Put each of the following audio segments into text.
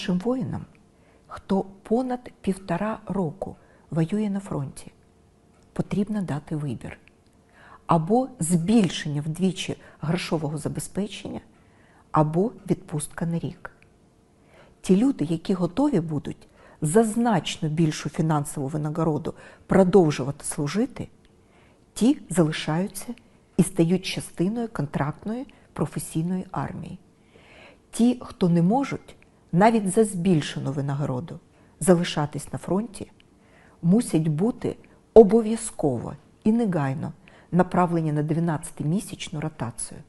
Нашим воїнам, хто понад півтора року воює на фронті, потрібно дати вибір або збільшення вдвічі грошового забезпечення, або відпустка на рік. Ті люди, які готові будуть за значно більшу фінансову винагороду продовжувати служити, ті залишаються і стають частиною контрактної професійної армії. Ті, хто не можуть навіть за збільшену винагороду залишатись на фронті, мусять бути обов'язково і негайно направлені на 12-місячну ротацію.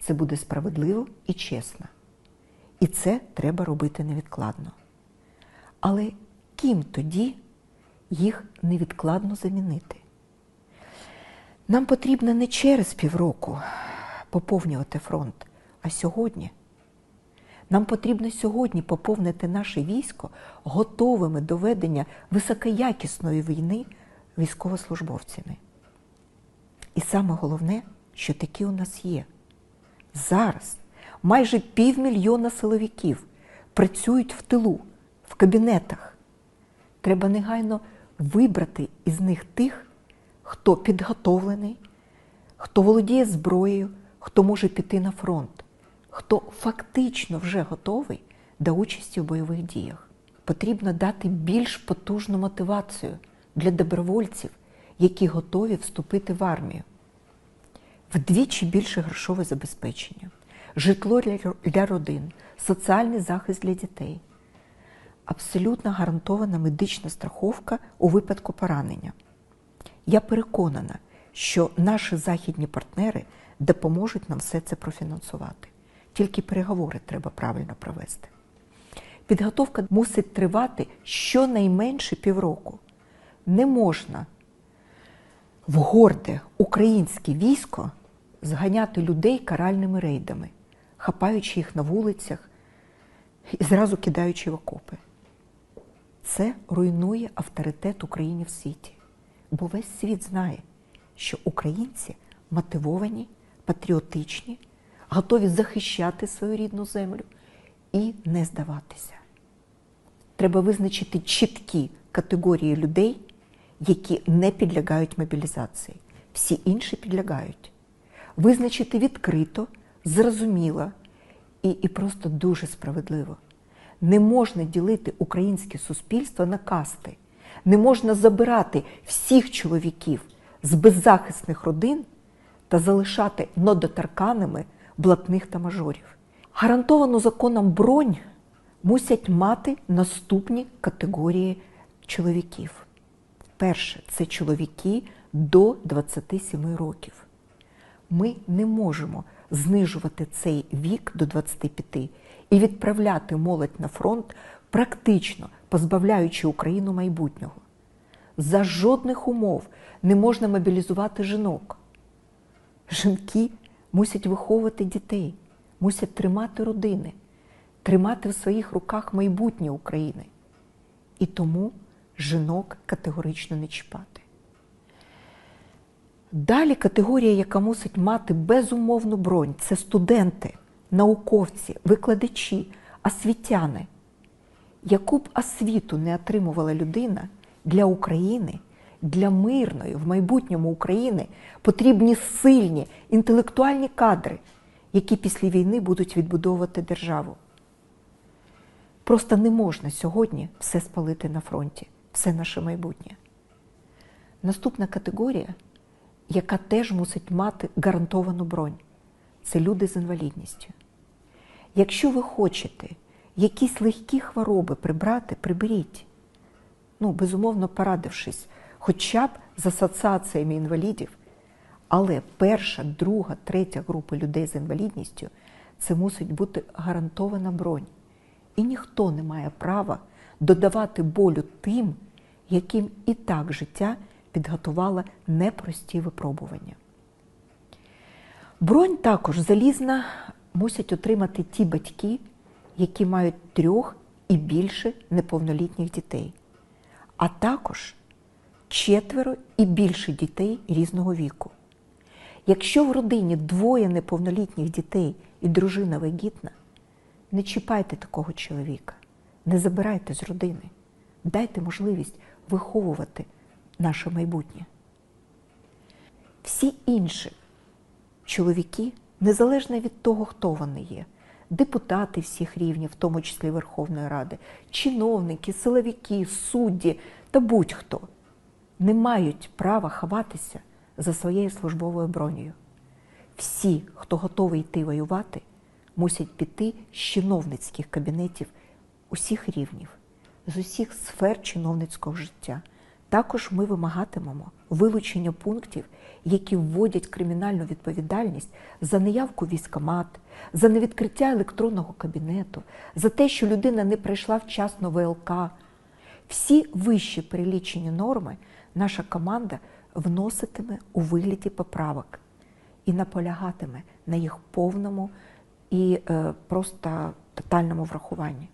Це буде справедливо і чесно. І це треба робити невідкладно. Але ким тоді їх невідкладно замінити? Нам потрібно не через півроку поповнювати фронт, а сьогодні. Нам потрібно сьогодні поповнити наше військо готовими до ведення високоякісної війни військовослужбовцями. І саме головне, що такі у нас є. Зараз майже півмільйона силовиків працюють в тилу, в кабінетах. Треба негайно вибрати із них тих, хто підготовлений, хто володіє зброєю, хто може піти на фронт, хто фактично вже готовий до участі в бойових діях. Потрібно дати більш потужну мотивацію для добровольців, які готові вступити в армію. Вдвічі більше грошове забезпечення, житло для родин, соціальний захист для дітей, абсолютно гарантована медична страховка у випадку поранення. Я переконана, що наші західні партнери допоможуть нам все це профінансувати. Тільки переговори треба правильно провести. Підготовка мусить тривати щонайменше півроку. Не можна в горде українське військо зганяти людей каральними рейдами, хапаючи їх на вулицях і зразу кидаючи в окопи. Це руйнує авторитет України в світі. Бо весь світ знає, що українці мотивовані, патріотичні, готові захищати свою рідну землю і не здаватися. Треба визначити чіткі категорії людей, які не підлягають мобілізації. Всі інші підлягають. Визначити відкрито, зрозуміло і, і просто дуже справедливо. Не можна ділити українське суспільство на касти. Не можна забирати всіх чоловіків з беззахисних родин та залишати недоторканими блатних та мажорів. Гарантовану законом бронь мусять мати наступні категорії чоловіків. Перше це чоловіки до 27 років. Ми не можемо знижувати цей вік до 25 і відправляти молодь на фронт, практично позбавляючи Україну майбутнього. За жодних умов не можна мобілізувати жінок. Жінки мусять виховувати дітей, мусять тримати родини, тримати в своїх руках майбутнє України. І тому жінок категорично не чіпати. Далі категорія, яка мусить мати безумовну бронь, це студенти, науковці, викладачі, освітяни. Яку б освіту не отримувала людина для України, для мирної в майбутньому України потрібні сильні інтелектуальні кадри, які після війни будуть відбудовувати державу. Просто не можна сьогодні все спалити на фронті, все наше майбутнє. Наступна категорія, яка теж мусить мати гарантовану бронь, це люди з інвалідністю. Якщо ви хочете якісь легкі хвороби прибрати, приберіть. Ну, безумовно, порадившись, хоча б з асоціаціями інвалідів. Але перша, друга, третя група людей з інвалідністю це мусить бути гарантована бронь. І ніхто не має права додавати болю тим, яким і так життя підготувало непрості випробування. Бронь також залізна мусять отримати ті батьки, які мають трьох і більше неповнолітніх дітей, а також четверо і більше дітей різного віку. Якщо в родині двоє неповнолітніх дітей і дружина вагітна, не чіпайте такого чоловіка. не забирайте з родини. Дайте можливість виховувати наше майбутнє. Всі інші чоловіки, незалежно від того, хто вони є, депутати всіх рівнів, в тому числі Верховної Ради, чиновники, силовики, судді та будь-хто, не мають права ховатися за своєю службовою бронею. Всі, хто готовий йти воювати, мусять піти з чиновницьких кабінетів усіх рівнів, з усіх сфер чиновницького життя. Також ми вимагатимемо вилучення пунктів, які вводять кримінальну відповідальність за неявку в військкомат, за невідкриття електронного кабінету, за те, що людина не прийшла вчасно ВЛК. Всі вищі перелічені норми наша команда вноситиме у вигляді поправок і наполягатиме на їх повному і е, просто тотальному врахуванні.